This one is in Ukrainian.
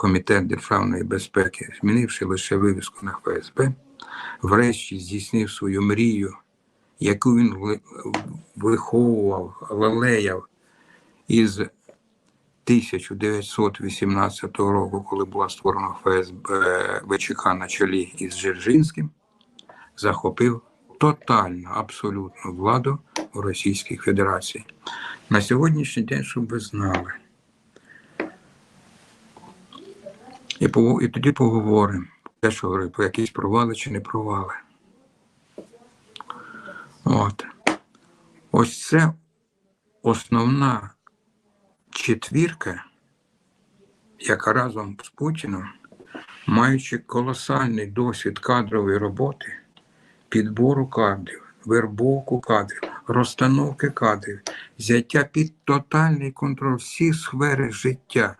Комітет державної безпеки, змінивши лише вивіску на ФСБ, врешті здійснив свою мрію, яку він виховував, лелеяв із 1918 року, коли була створена ФСБ ВЧК на чолі із Джержинським, захопив тотальну, абсолютну владу у Російській Федерації. На сьогоднішній день, щоб ви знали. І, і тоді поговоримо. Те, що говорю, про якісь провали чи не провали. От. Ось це основна четвірка, яка разом з Путіном, маючи колосальний досвід кадрової роботи, підбору кадрів, вербовку кадрів, розстановки кадрів, взяття під тотальний контроль всіх сфери життя